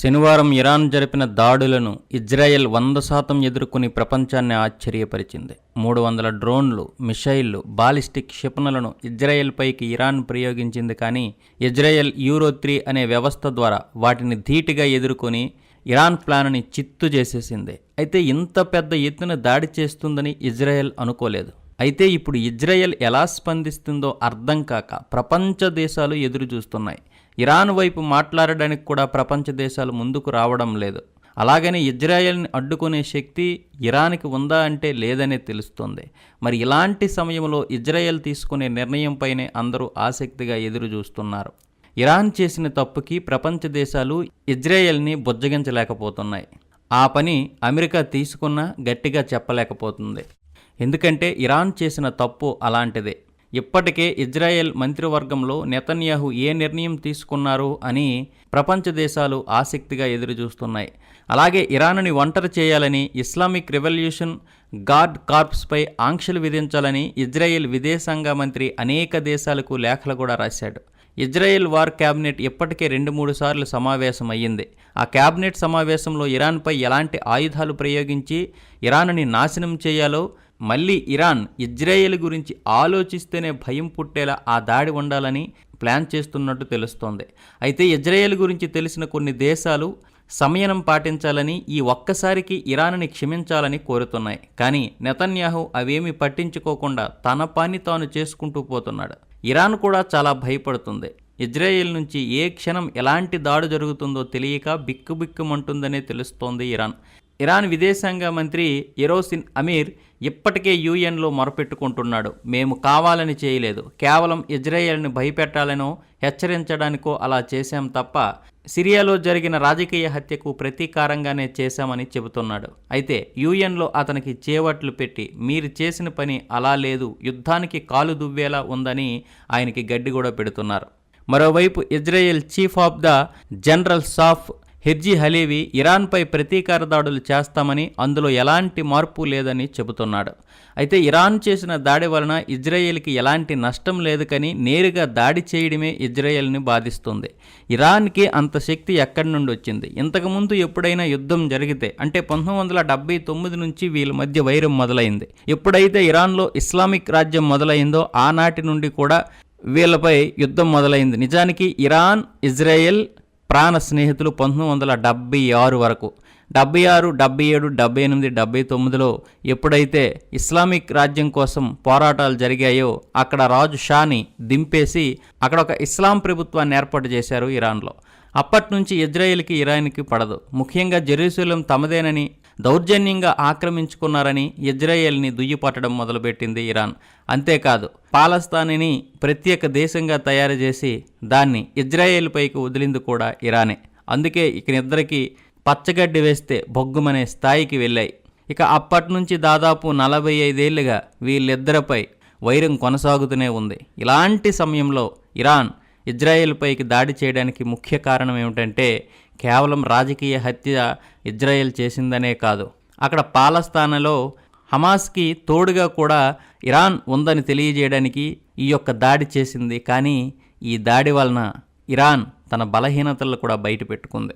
శనివారం ఇరాన్ జరిపిన దాడులను ఇజ్రాయెల్ వంద శాతం ఎదుర్కొని ప్రపంచాన్ని ఆశ్చర్యపరిచింది. మూడు వందల డ్రోన్లు మిషైళ్ళు బాలిస్టిక్ క్షిపణులను ఇజ్రాయెల్పైకి ఇరాన్ ప్రయోగించింది కానీ ఇజ్రాయెల్ యూరో త్రీ అనే వ్యవస్థ ద్వారా వాటిని ధీటుగా ఎదుర్కొని ఇరాన్ ప్లాన్ని చిత్తు చేసేసింది. అయితే ఇంత పెద్ద ఎత్తున దాడి చేస్తుందని ఇజ్రాయెల్ అనుకోలేదు. అయితే ఇప్పుడు ఇజ్రాయెల్ ఎలా స్పందిస్తుందో అర్థం కాక ప్రపంచ దేశాలు ఎదురు చూస్తున్నాయి ఇరాన్ వైపు మాట్లాడడానికి కూడా ప్రపంచ దేశాలు ముందుకు రావడం లేదు. అలాగని ఇజ్రాయెల్ని అడ్డుకునే శక్తి ఇరాన్కి ఉందా అంటే లేదనే తెలుస్తుంది. మరి ఇలాంటి సమయంలో ఇజ్రాయెల్ తీసుకునే నిర్ణయంపైనే అందరూ ఆసక్తిగా ఎదురు చూస్తున్నారు ఇరాన్ చేసిన తప్పుకి ప్రపంచ దేశాలు ఇజ్రాయెల్ని బుజ్జగించలేకపోతున్నాయి. ఆ పని అమెరికా తీసుకున్నా గట్టిగా చెప్పలేకపోతుంది. ఎందుకంటే ఇరాన్ చేసిన తప్పు అలాంటిదే. ఇప్పటికే ఇజ్రాయెల్ మంత్రివర్గంలో నెతన్యాహు ఏ నిర్ణయం తీసుకున్నారు అని ప్రపంచ దేశాలు ఆసక్తిగా ఎదురుచూస్తున్నాయి. అలాగే ఇరాన్ని ఒంటరి చేయాలని ఇస్లామిక్ రెవల్యూషన్ గార్డ్ కార్ప్స్పై ఆంక్షలు విధించాలని ఇజ్రాయెల్ విదేశాంగ మంత్రి అనేక దేశాలకు లేఖలు కూడా రాశాడు. ఇజ్రాయెల్ వార్ క్యాబినెట్ ఇప్పటికే రెండు మూడు సార్లు సమావేశం అయ్యింది ఆ క్యాబినెట్ సమావేశంలో ఇరాన్పై ఎలాంటి ఆయుధాలు ప్రయోగించి ఇరాన్ని నాశనం చేయాలో మళ్ళీ ఇరాన్ ఇజ్రాయెల్ గురించి ఆలోచిస్తేనే భయం పుట్టేలా ఆ దాడి ఉండాలని ప్లాన్ చేస్తున్నట్టు తెలుస్తోంది. అయితే ఇజ్రాయెల్ గురించి తెలిసిన కొన్ని దేశాలు సంయనం పాటించాలని ఈ ఒక్కసారికి ఇరాన్ని క్షమించాలని కోరుతున్నాయి. కానీ నెతన్యాహు అవేమీ పట్టించుకోకుండా తన పని తాను చేసుకుంటూ పోతున్నాడు. ఇరాన్ కూడా చాలా భయపడుతుంది. ఇజ్రాయెల్ నుంచి ఏ క్షణం ఎలాంటి దాడి జరుగుతుందో తెలియక బిక్కుబిక్కుమంటుందనే తెలుస్తోంది ఇరాన్. ఇరాన్ విదేశాంగ మంత్రి ఎరోసిన్ అమీర్ ఇప్పటికే యూఎన్లో మొరపెట్టుకుంటున్నాడు. మేము కావాలని చేయలేదు. కేవలం ఇజ్రాయెల్ని భయపెట్టాలనో హెచ్చరించడానికో అలా చేశాం తప్ప సిరియాలో జరిగిన రాజకీయ హత్యకు ప్రతీకారంగానే చేశామని చెబుతున్నాడు. అయితే యూఎన్లో అతనికి చేవట్లు పెట్టి మీరు చేసిన పని అలా లేదు యుద్ధానికి కాలు దువ్వేలా ఉందని ఆయనకి గడ్డి కూడా పెడుతున్నారు. మరోవైపు Israel chief of the general staff Herzi Halevi ఇరాన్పై ప్రతీకార దాడులు చేస్తామని అందులో ఎలాంటి మార్పు లేదని చెబుతున్నాడు. అయితే ఇరాన్ చేసిన దాడి వలన ఇజ్రాయెల్కి ఎలాంటి నష్టం లేదు కానీ నేరుగా దాడి చేయడమే ఇజ్రాయెల్ని బాధిస్తుంది. ఇరాన్కి అంత శక్తి ఎక్కడి నుండి వచ్చింది? ఇంతకుముందు ఎప్పుడైనా యుద్ధం జరిగితే అంటే పంతొమ్మిది వందల డెబ్బై తొమ్మిది నుంచి వీళ్ళ మధ్య వైరం మొదలైంది. ఎప్పుడైతే ఇరాన్లో ఇస్లామిక్ రాజ్యం మొదలైందో ఆనాటి నుండి కూడా వీళ్ళపై యుద్ధం మొదలైంది. నిజానికి ఇరాన్ ఇజ్రాయెల్ ప్రాణ స్నేహితులు పంతొమ్మిది వందల డెబ్బై ఆరు వరకు. డెబ్బై ఆరు డెబ్బై ఏడు డెబ్బై ఎనిమిది డెబ్బై తొమ్మిదిలో ఎప్పుడైతే ఇస్లామిక్ రాజ్యం కోసం పోరాటాలు జరిగాయో అక్కడ రాజు షాని దింపేసి అక్కడ ఒక ఇస్లాం ప్రభుత్వాన్ని ఏర్పాటు చేశారు ఇరాన్లో. అప్పటి నుంచి ఇజ్రాయెల్కి ఇరాన్కి పడదు. ముఖ్యంగా జెరూసలం తమదేనని దౌర్జన్యంగా ఆక్రమించుకున్నారని ఇజ్రాయెల్ని దుయ్యపట్టడం మొదలుపెట్టింది ఇరాన్. అంతేకాదు పాలస్తానిని ప్రత్యేక దేశంగా తయారు చేసి దాన్ని ఇజ్రాయెల్పైకి వదిలింది కూడా ఇరానే. అందుకే ఇక నిద్రకి పచ్చగడ్డి వేస్తే బొగ్గుమనే స్థాయికి వెళ్ళాయి. ఇక అప్పటి నుంచి దాదాపు నలభై ఐదేళ్ళుగా వీళ్ళిద్దరిపై వైరం కొనసాగుతూనే ఉంది. ఇలాంటి సమయంలో ఇరాన్ ఇజ్రాయెల్పైకి దాడి చేయడానికి ముఖ్య కారణం ఏమిటంటే కేవలం రాజకీయ హత్య ఇజ్రాయెల్ చేసిందనే కాదు. అక్కడ పాలస్తానలో హమాస్కి తోడుగా కూడా ఇరాన్ ఉందని తెలియజేయడానికి ఈ యొక్క దాడి చేసింది. కానీ ఈ దాడి వలన ఇరాన్ తన బలహీనతలు కూడా బయట పెట్టుకుంది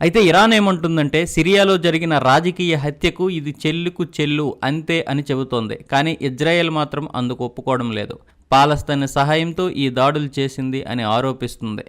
అయితే ఇరాన్ ఏమంటుందంటే సిరియాలో జరిగిన రాజకీయ హత్యకు ఇది చెల్లుకు చెల్లు అంతే అని చెబుతోంది. కానీ ఇజ్రాయెల్ మాత్రం అందుకు ఒప్పుకోవడం లేదు. పాలస్తీన్ సహాయంతో ఈ దాడులు చేసింది అని ఆరోపిస్తుంది.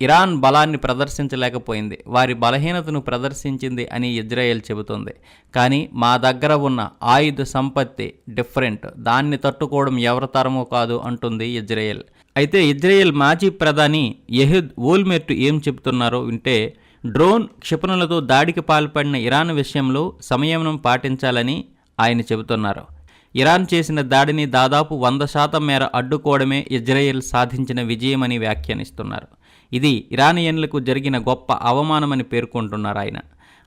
ఇరాన్ బలాన్ని ప్రదర్శించలేకపోయింది. వారి బలహీనతను ప్రదర్శించింది అని ఇజ్రాయెల్ చెబుతోంది. కానీ మా దగ్గర ఉన్న ఆయుధ సంపత్తి డిఫరెంట్. దాన్ని తట్టుకోవడం ఎవరి తరమో కాదు అంటుంది ఇజ్రాయెల్. అయితే ఇజ్రాయెల్ మాజీ ప్రధాని యహద్ ఓల్మెర్ట్ ఏం చెబుతున్నారో వింటే డ్రోన్ క్షిపణులతో దాడికి పాల్పడిన ఇరాన్ విషయంలో సంయమనం పాటించాలని ఆయన చెబుతున్నారు. ఇరాన్ చేసిన దాడిని దాదాపు వంద శాతం మేర అడ్డుకోవడమే ఇజ్రాయెల్ సాధించిన విజయమని వ్యాఖ్యానిస్తున్నారు. ఇది ఇరానియన్లకు జరిగిన గొప్ప అవమానమని పేర్కొంటున్నారు ఆయన.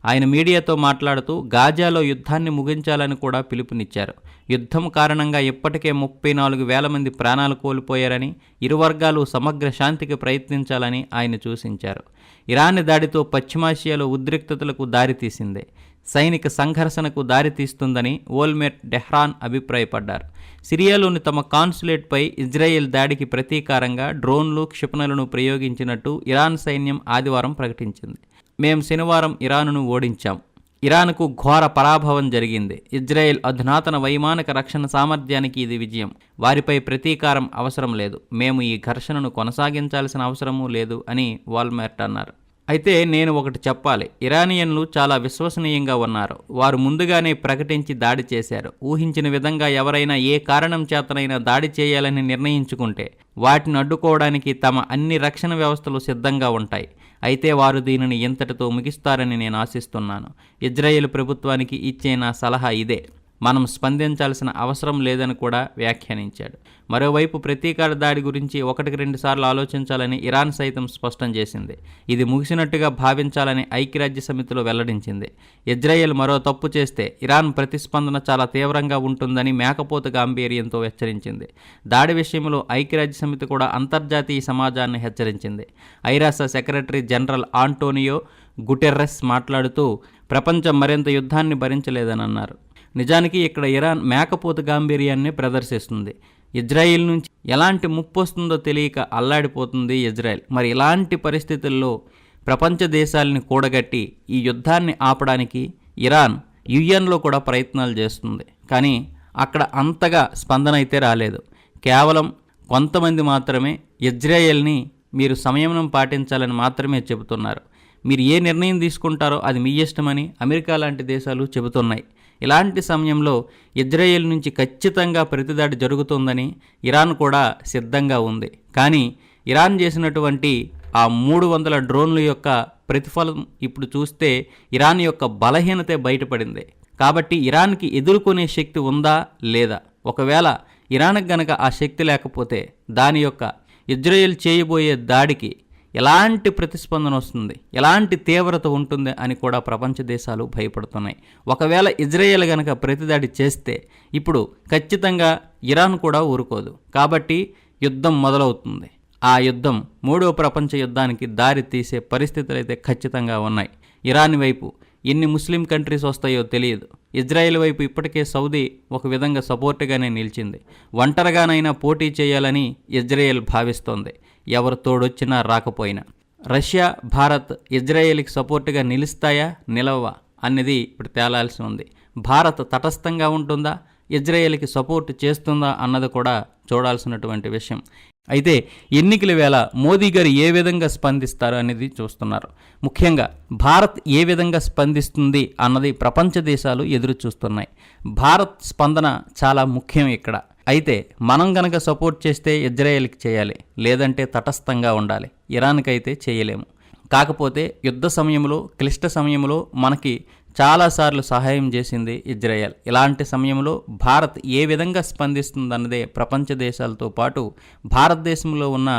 ఆయన మీడియాతో మాట్లాడుతూ గాజాలో యుద్ధాన్ని ముగించాలని కూడా పిలుపునిచ్చారు. యుద్ధం కారణంగా ఇప్పటికే ముప్పై నాలుగు వేల మంది ప్రాణాలు కోల్పోయారని ఇరు వర్గాలు సమగ్ర శాంతికి ప్రయత్నించాలని ఆయన సూచించారు. ఇరాన్ దాడితో పశ్చిమాసియాలో ఉద్రిక్తతలకు దారితీసింది. సైనిక సంఘర్షణకు దారితీస్తుందని ఓల్మెట్ డెహ్రాన్ అభిప్రాయపడ్డారు. సిరియాలోని తమ కాన్సులేట్పై ఇజ్రాయెల్ దాడికి ప్రతీకారంగా డ్రోన్లు క్షిపణులను ప్రయోగించినట్టు ఇరాన్ సైన్యం ఆదివారం ప్రకటించింది. మేము శనివారం ఇరానును ఓడించాం. ఇరాన్కు ఘోర పరాభవం జరిగింది. ఇజ్రాయెల్ అధునాతన వైమానిక రక్షణ సామర్థ్యానికి ఇది విజయం. వారిపై ప్రతీకారం అవసరం లేదు. మేము ఈ ఘర్షణను కొనసాగించాల్సిన అవసరమూ లేదు అని వాల్మెర్ట్ అన్నారు. అయితే నేను ఒకటి చెప్పాలి. ఇరానియన్లు చాలా విశ్వసనీయంగా ఉన్నారు. వారు ముందుగానే ప్రకటించి దాడి చేశారు. ఊహించిన విధంగా ఎవరైనా ఏ కారణం చేతనైనా దాడి చేయాలని నిర్ణయించుకుంటే వాటిని అడ్డుకోవడానికి తమ అన్ని రక్షణ వ్యవస్థలు సిద్ధంగా ఉంటాయి. అయితే వారు దీనిని ఇంతటితో ముగిస్తారని నేను ఆశిస్తున్నాను. ఇజ్రాయెల్ ప్రభుత్వానికి ఇచ్చే నా సలహా ఇదే. మనం స్పందించాల్సిన అవసరం లేదని కూడా వ్యాఖ్యానించాడు. మరోవైపు ప్రతీకార దాడి గురించి ఒకటికి రెండు సార్లు ఆలోచించాలని ఇరాన్ సైతం స్పష్టం చేసింది. ఇది ముగిసినట్టుగా భావించాలని ఐక్యరాజ్య సమితిలో వెల్లడించింది. ఇజ్రాయెల్ మరో తప్పు చేస్తే ఇరాన్ ప్రతిస్పందన చాలా తీవ్రంగా ఉంటుందని మేకపోత గాంభీర్యంతో హెచ్చరించింది. దాడి విషయంలో ఐక్యరాజ్య సమితి కూడా అంతర్జాతీయ సమాజాన్ని హెచ్చరించింది. ఐరాస సెక్రటరీ జనరల్ ఆంటోనియో గుటెర్రెస్ మాట్లాడుతూ ప్రపంచం మరింత యుద్ధాన్ని భరించలేదని అన్నారు నిజానికి ఇక్కడ ఇరాన్ మేకపోత గాంభీర్యాన్ని ప్రదర్శిస్తుంది. ఇజ్రాయిల్ నుంచి ఎలాంటి ముప్పు వస్తుందో తెలియక అల్లాడిపోతుంది ఇజ్రాయెల్. మరి ఇలాంటి పరిస్థితుల్లో ప్రపంచ దేశాలని కూడగట్టి ఈ యుద్ధాన్ని ఆపడానికి ఇరాన్ యుఎన్లో కూడా ప్రయత్నాలు చేస్తుంది. కానీ అక్కడ అంతగా స్పందన అయితే రాలేదు. కేవలం కొంతమంది మాత్రమే ఇజ్రాయెల్ని మీరు సంయమనం పాటించాలని మాత్రమే చెబుతున్నారు. మీరు ఏ నిర్ణయం తీసుకుంటారో అది మీ ఇష్టమని అమెరికా లాంటి దేశాలు చెబుతున్నాయి. ఇలాంటి సమయంలో ఇజ్రాయెల్ నుంచి ఖచ్చితంగా ప్రతిదాడి జరుగుతుందని ఇరాన్ కూడా సిద్ధంగా ఉంది. కానీ ఇరాన్ చేసినటువంటి ఆ మూడు వందల డ్రోన్ల యొక్క ప్రతిఫలం ఇప్పుడు చూస్తే ఇరాన్ యొక్క బలహీనతే బయటపడింది. కాబట్టి ఇరాన్కి ఎదుర్కొనే శక్తి ఉందా? లేదా? ఒకవేళ ఇరాన్కి గనక ఆ శక్తి లేకపోతే దాని యొక్క ఇజ్రాయెల్ చేయబోయే దాడికి ఎలాంటి ప్రతిస్పందన వస్తుంది? ఎలాంటి తీవ్రత ఉంటుంది? అని కూడా ప్రపంచ దేశాలు భయపడుతున్నాయి. ఒకవేళ ఇజ్రాయెల్ గనక ప్రతిదాడి చేస్తే ఇప్పుడు ఖచ్చితంగా ఇరాన్ కూడా ఊరుకోదు. కాబట్టి యుద్ధం మొదలవుతుంది. ఆ యుద్ధం మూడో ప్రపంచ యుద్ధానికి దారి తీసే పరిస్థితులు అయితే ఖచ్చితంగా ఉన్నాయి. ఇరాన్ వైపు ఎన్ని ముస్లిం కంట్రీస్ వస్తాయో తెలియదు. ఇజ్రాయెల్ వైపు ఇప్పటికే సౌదీ ఒక విధంగా సపోర్ట్గానే నిలిచింది. ఒంటరిగానైనా పోటీ చేయాలని ఇజ్రాయెల్ భావిస్తోంది. ఎవరు తోడొచ్చినా రాకపోయినా. రష్యా భారత్ ఇజ్రాయేల్కి సపోర్టుగా నిలుస్తాయా? నిలవవా? అన్నది ఇప్పుడు తేలాల్సి ఉంది. భారత్ తటస్థంగా ఉంటుందా? ఇజ్రాయేల్కి సపోర్ట్ చేస్తుందా? అన్నది కూడా చూడాల్సినటువంటి విషయం. అయితే ఎన్నికల వేళ మోదీ గారు ఏ విధంగా స్పందిస్తారు అనేది చూస్తున్నారు. ముఖ్యంగా భారత్ ఏ విధంగా స్పందిస్తుంది అన్నది ప్రపంచ దేశాలు ఎదురు చూస్తున్నాయి భారత్ స్పందన చాలా ముఖ్యం ఇక్కడ. అయితే మనం గనక సపోర్ట్ చేస్తే ఇజ్రాయెల్కి చేయాలి లేదంటే తటస్థంగా ఉండాలి. ఇరాన్కి అయితే చేయలేము. కాకపోతే యుద్ధ సమయంలో క్లిష్ట సమయంలో మనకి చాలాసార్లు సహాయం చేసింది ఇజ్రాయెల్. ఇలాంటి సమయంలో భారత్ ఏ విధంగా స్పందిస్తుందన్నదే ప్రపంచ దేశాలతో పాటు భారతదేశంలో ఉన్న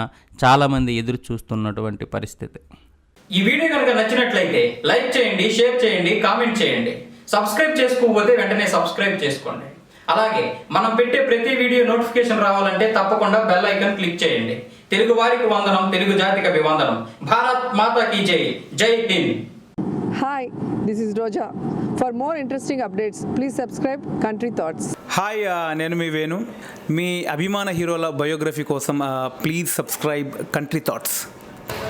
చాలామంది ఎదురు చూస్తున్నటువంటి పరిస్థితి. ఈ వీడియో కనుక నచ్చినట్లయితే లైక్ చేయండి షేర్ చేయండి కామెంట్ చేయండి. సబ్స్క్రైబ్ చేసుకోకపోతే వెంటనే సబ్స్క్రైబ్ చేసుకోండి. అలాగే మనం పెట్టే ప్రతి వీడియో నోటిఫికేషన్ రావాలంటే తప్పకుండా బెల్ ఐకాన్ క్లిక్ చేయండి. తెలుగు వారికి వందనం తెలుగు జాతికి అభివందనం. భారత్ మాతా కీ జై. జై హింద్. Hi, this is Roja. For more interesting updates, please subscribe Country Thoughts. Hi నేను మీ వేణు. మీ అభిమాన హీరోల బయోగ్రఫీ కోసం please subscribe country thoughts